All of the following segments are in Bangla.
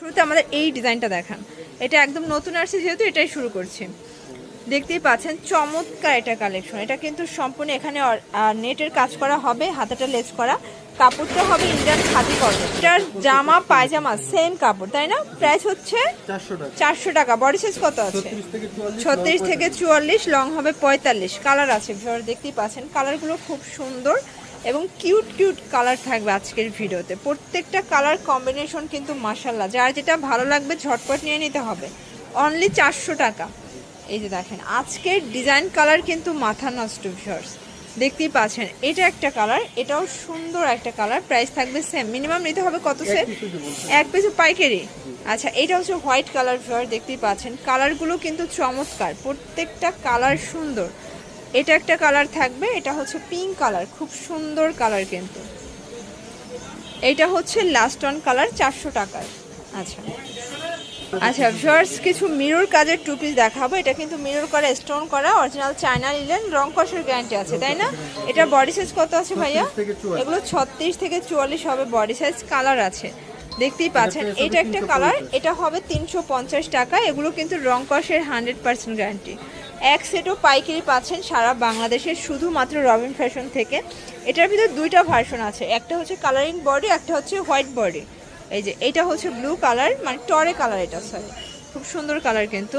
শুরুতে আমাদের এই ডিজাইনটা দেখান। এটা একদম নতুন আসছে যেহেতু এটাই শুরু করছি। দেখতেই পাচ্ছেন চমৎকার এটা কালেকশন এটা কিন্তু সম্পূর্ণ এখানে নেটের কাজ করা হবে হাতাটা লেস করা। কাপড়টা হবে ইন্ডিয়ান খাদি কটন এটার জামা পায়জামা সেম কাপড় তাই না? প্রাইস হচ্ছে চারশো টাকা। বডি সাইজ কত আছে? ছত্রিশ থেকে চুয়াল্লিশ লং হবে পঁয়তাল্লিশ। কালার আছে দেখতেই পাচ্ছেন। কালারগুলো খুব সুন্দর। এবং কিউট কিউট কালার থাকবে আজকের ভিডিওতে। প্রত্যেকটা কালার কম্বিনেশন কিন্তু মাসাল্লাহ যার যেটা ভালো লাগবে ঝটপট নিয়ে নিতে হবে। অনলি চারশো টাকা। এই যে দেখেন আজকের ডিজাইন কালার কিন্তু মাথা নষ্ট ভিউয়ার্স দেখতেই পাচ্ছেন এটা একটা কালার এটাও সুন্দর একটা কালার প্রাইস থাকবে সেম মিনিমাম নিতে হবে কত সেট এক পিস পাইকারি। আচ্ছা এটা হচ্ছে হোয়াইট কালার ফ্লোয়ার দেখতেই পাচ্ছেন। কালারগুলো কিন্তু চমৎকার। প্রত্যেকটা কালার সুন্দর। এটা একটা কালার থাকবে এটা হচ্ছে পিঙ্ক কালার খুব সুন্দর কালার কিন্তু। এটা হচ্ছে লাস্ট অন কালার চারশো টাকার আচ্ছা। আচ্ছা ভিউয়ার্স কিছু মিরর কাজের টু পিস দেখাবো। এটা কিন্তু মিরর করা স্টোন করা অরিজিনাল চায়না নিলেন রং কষের গ্যারান্টি আছে তাই না? এটা বডি সাইজ কত আছে ভাইয়া? 36 থেকে 44 এগুলো ছত্রিশ থেকে চুয়াল্লিশ হবে বডি সাইজ কালার আছে। দেখতেই পাচ্ছেন এটা একটা কালার এটা হবে তিনশো পঞ্চাশ টাকা এগুলো কিন্তু রং কষের হান্ড্রেড পার্সেন্ট গ্যারান্টি এক সেটও পাইকারি পাচ্ছেন সারা বাংলাদেশের শুধুমাত্র রবিন ফ্যাশন থেকে। এটার ভিতরে দুইটা ভার্সন আছে। একটা হচ্ছে কালারিং বডি একটা হচ্ছে হোয়াইট বডি এই যে এটা হচ্ছে ব্লু কালার মানে টরে কালার এটা সরি খুব সুন্দর কালার কিন্তু।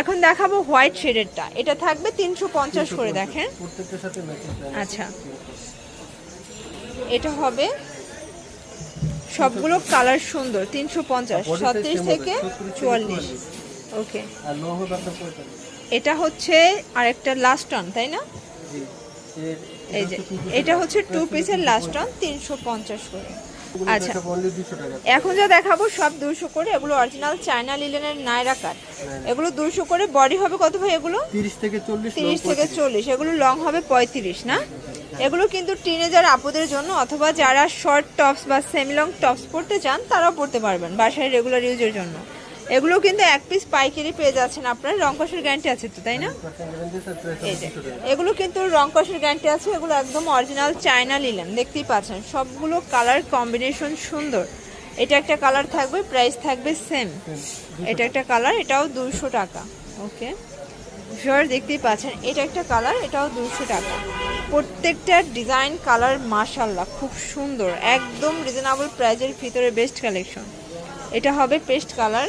এখন দেখাবো হোয়াইট শেডেরটা এটা থাকবে তিনশো পঞ্চাশ করে দেখেন। আচ্ছা। এটা হবে সবগুলো কালার সুন্দর তিনশো পঞ্চাশ ছত্রিশ same থেকে হবে, 36 থেকে চুয়াল্লিশ। ওকে এটা হচ্ছে আরেকটা লাস্ট অন তাই না? এই যে এটা হচ্ছে টু পিসের লাস্ট অন তিনশো পঞ্চাশ করে। আচ্ছা। এখন যা দেখাবো সব দুশো করে এগুলো অরিজিনাল চায়না লিলেনের নায়রা কাট এগুলো দুশো করে বডি হবে কত ভাই এগুলো? তিরিশ থেকে চল্লিশ তিরিশ থেকে চল্লিশ এগুলো লং হবে পঁয়ত্রিশ না? এগুলো কিন্তু টিনেজার আপুদের জন্য অথবা যারা শর্ট টপস বা সেমি লং টপস পরতে চান তারাও পরতে পারবেন বাসায় রেগুলার ইউজের জন্য। এগুলো কিন্তু এক পিস পাইকারি পেয়ে যাচ্ছেন আপনার। রংকসের গ্যারান্টি আছে তো, তাই না? এগুলো কিন্তু রংকসের গ্যারান্টি আছে। এগুলো একদম অরিজিনাল চায়না নিলাম দেখতেই পাচ্ছেন। সবগুলো কালার কম্বিনেশন সুন্দর। এটা একটা কালার থাকবে প্রাইস থাকবে সেম এটা একটা কালার এটাও দুশো টাকা। ওকে ভিউয়ার দেখতেই পাচ্ছেন। এটা একটা কালার এটাও দুশো টাকা। প্রত্যেকটা ডিজাইন কালার মাশাল্লাহ খুব সুন্দর। একদম রিজনেবল প্রাইজের ভিতরে বেস্ট কালেকশন এটা হবে পেস্ট কালার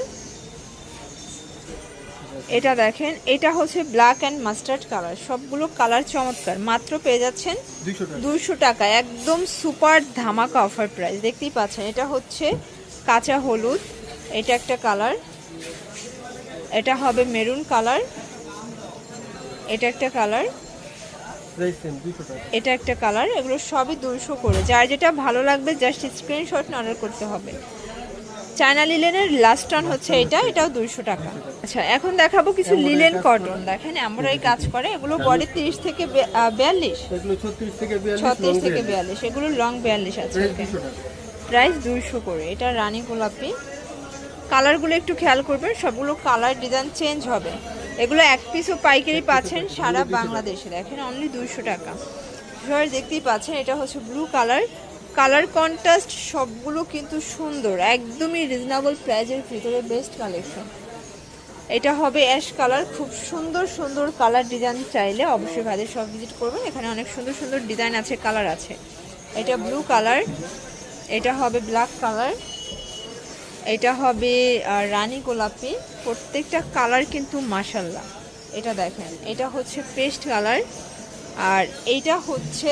এটা দেখেন এটা হচ্ছে ব্ল্যাক অ্যান্ড মাস্টার্ড কালার সবগুলো কালার চমৎকার। মাত্র পেয়ে যাচ্ছেন দুইশো টাকা। একদম সুপার ধামাকা অফার প্রাইস দেখতেই পাচ্ছেন এটা হচ্ছে কাঁচা হলুদ। এটা একটা কালার এটা হবে মেরুন কালার এটা একটা কালার এটা একটা কালার এগুলো সবই দুইশো করে। যার যেটা ভালো লাগবে জাস্ট স্ক্রিনশট অর্ডার করতে হবে। চায়না লিলেনের লাস্ট টান হচ্ছে এটা। এটাও দুইশো টাকা। আচ্ছা এখন দেখাবো কিছু লিলেন কটন দেখেন আমরা এই কাজ করে। এগুলো বডি তিরিশ থেকে বে- আহ, বিয়াল্লিশ। এগুলো ছত্রিশ থেকে বিয়াল্লিশ ছত্রিশ long থেকে range। বিয়াল্লিশ। এগুলো লং বিয়াল্লিশ আছে প্রাইস ওকে। দুশো টাকা। প্রাইস দুইশো করে। এটা রানী গোলাপি। কালারগুলো একটু খেয়াল করবেন সবগুলো কালার ডিজাইন চেঞ্জ হবে। এগুলো এক পিসও পাইকারি পাচ্ছেন সারা বাংলাদেশে। দেখেন অনলি দুইশো টাকা। সবাই দেখতেই পাচ্ছেন এটা হচ্ছে ব্লু কালার কালার কন্ট্রাস্ট সবগুলো কিন্তু সুন্দর। একদমই রিজনেবল প্রাইজের ভিতরে বেস্ট কালেকশন এটা হবে অ্যাশ কালার খুব সুন্দর সুন্দর কালার ডিজাইন চাইলে অবশ্যই ভাইদের সব ভিজিট করবেন। এখানে অনেক সুন্দর সুন্দর ডিজাইন আছে কালার আছে। এটা ব্লু কালার এটা হবে ব্ল্যাক কালার এটা হবে রানী গোলাপি। প্রত্যেকটা কালার কিন্তু মাসাল্লাহ এটা দেখেন, এটা হচ্ছে পেস্ট কালার আর এইটা হচ্ছে